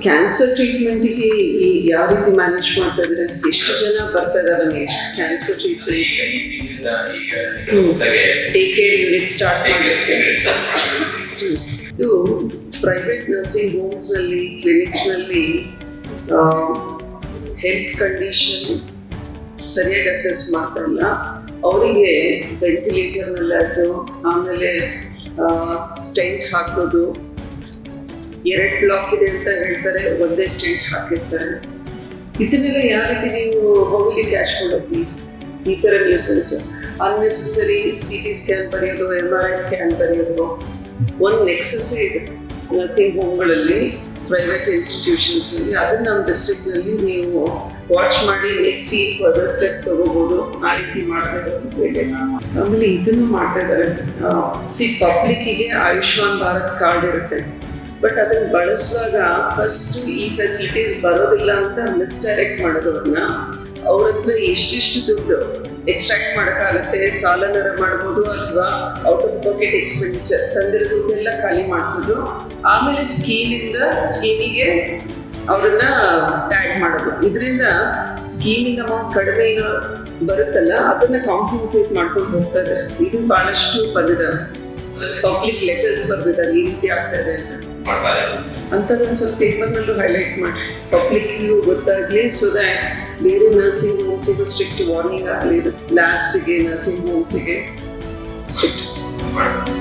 Cancer ಟ್ರೀಟ್ಮೆಂಟಿಗೆ ಈ ಯಾವ ರೀತಿ ಮ್ಯಾನೇಜ್ ಮಾಡ್ತಾ ಇದ್ರೆ ಎಷ್ಟು ಜನ ಬರ್ತಾ ಇದಾರೆ ನೀವು cancer treatment take care unit start ಮಾಡಬೇಕು ಇದು ಪ್ರೈವೇಟ್ ನರ್ಸಿಂಗ್ ಹೋಮ್ಸ್ನಲ್ಲಿ ಕ್ಲಿನಿಕ್ಸ್ನಲ್ಲಿ ಹೆಲ್ತ್ ಕಂಡೀಷನ್ ಸರಿಯಾಗಿ ಅಸೆಸ್ ಮಾಡ್ತಾ ಇಲ್ಲ. ಅವರಿಗೆ ಅದು ಆಮೇಲೆ ಸ್ಟೆಂಟ್ ಹಾಕೋದು ಎರಡು ಬ್ಲಾಕ್ ಇದೆ ಅಂತ ಹೇಳ್ತಾರೆ, ಒಂದೇ ಸ್ಟೆಂಟ್ ಹಾಕಿರ್ತಾರೆ. ಇದನ್ನೆಲ್ಲ ಯಾವ ನೀವು ಹೋಗಲಿ ಕ್ಯಾಶ್ ಕೊಡೋ ಪ್ಲೀಸ್ ಈ ಥರ nuisance unnecessary C T scan ಬರೆಯೋದು ಎಂ ಆರ್ ಐ ಸ್ಕ್ಯಾನ್ ಬರೆಯೋದು ಒಂದು ನೆಕ್ಸಸ್ಸೇ ಇದೆ. ನರ್ಸಿಂಗ್ ಹೋಮ್ಗಳಲ್ಲಿ ಪ್ರೈವೇಟ್ ಇನ್ಸ್ಟಿಟ್ಯೂಷನ್ಸಲ್ಲಿ ಅದನ್ನು ನಮ್ಮ ಡಿಸ್ಟ್ರಿಕ್ಟ್ನಲ್ಲಿ ನೀವು ವಾಚ್ ಮಾಡಿ ನೆಕ್ಸ್ಟ್ ಈ ಫರ್ದರ್ ಸ್ಟೆಪ್ ತಗೋಬೋದು, ಆ ರೀತಿ ಮಾಡ್ತಾ ಇದ್ದಾರೆ ಅಂತ ಹೇಳಿ. ಆಮೇಲೆ ಇದನ್ನು ಮಾಡ್ತಾ ಇದ್ದಾರೆ. ಸಿ ಪಬ್ಲಿಕ್ಕಿಗೆ ಆಯುಷ್ಮಾನ್ ಭಾರತ್ ಕಾರ್ಡ್ ಇರುತ್ತೆ. ಬಟ್ ಅದನ್ನ ಬಳಸುವಾಗ ಫಸ್ಟ್ ಈ ಫೆಸಿಲಿಟೀಸ್ ಬರೋದಿಲ್ಲ ಅಂತ ಮಿಸ್ಡೈರೆಕ್ಟ್ ಮಾಡೋದನ್ನ ಅವ್ರ ಹತ್ರ ಎಷ್ಟೆಷ್ಟು ದುಡ್ಡು ಎಕ್ಸ್ಟ್ರಾಕ್ಟ್ ಮಾಡೋಕ್ಕಾಗತ್ತೆ, ಸಾಲನರ ಮಾಡ್ಬೋದು ಅಥವಾ ಔಟ್ ಆಫ್ ಪಾಕೆಟ್ ಎಕ್ಸ್ಪೆಂಡಿಚರ್ ತಂದಿರೋ ದುಡ್ಡೆಲ್ಲ ಖಾಲಿ ಮಾಡಿಸೋದು ಆಮೇಲೆ ಸ್ಕೀಮಿಂದ ಸ್ಕೀಮಿಗೆ ಅವ್ರನ್ನ ಟ್ಯಾಗ್ ಮಾಡೋದು. ಇದರಿಂದ ಸ್ಕೀಮಿಂಗ್ ಅಮೌಂಟ್ ಕಡಿಮೆ ಏನೋ ಬರುತ್ತಲ್ಲ, ಅದನ್ನ ಕಾಂಪನ್ಸೇಟ್ ಮಾಡ್ಕೊಂಡು ಹೋಗ್ತಾರೆ ಇದು ಬಹಳಷ್ಟು ಬಂದಿದ್ದಾರೆ ಪಬ್ಲಿಕ್ ಲೆಟರ್ಸ್ ಬರ್ದಿದ್ದಾರೆ, ಈ ರೀತಿ ಆಗ್ತಾ ಅಂತ. ಅಂಥದ್ದೊಂದು ಸ್ವಲ್ಪ ಪೇಪರ್ನಲ್ಲೂ ಹೈಲೈಟ್ ಮಾಡಿ. ಪಬ್ಲಿಕ್ಗೂ ಗೊತ್ತಾಗಲಿ ಸೊ ದ್ಯಾಟ್ ಬೇರೆ ನರ್ಸಿಂಗ್ ಹೋಮ್ಸಿಗೂ ಸ್ಟ್ರಿಕ್ಟ್ ವಾರ್ನಿಂಗ್ ಆಗಲಿ. ಲ್ಯಾಬ್ಸಿಗೆ ನರ್ಸಿಂಗ್ ಹೋಮ್ಸಿಗೆ ಸ್ಟ್ರಿಕ್ಟ್ ಮಾಡ್ತಾರೆ.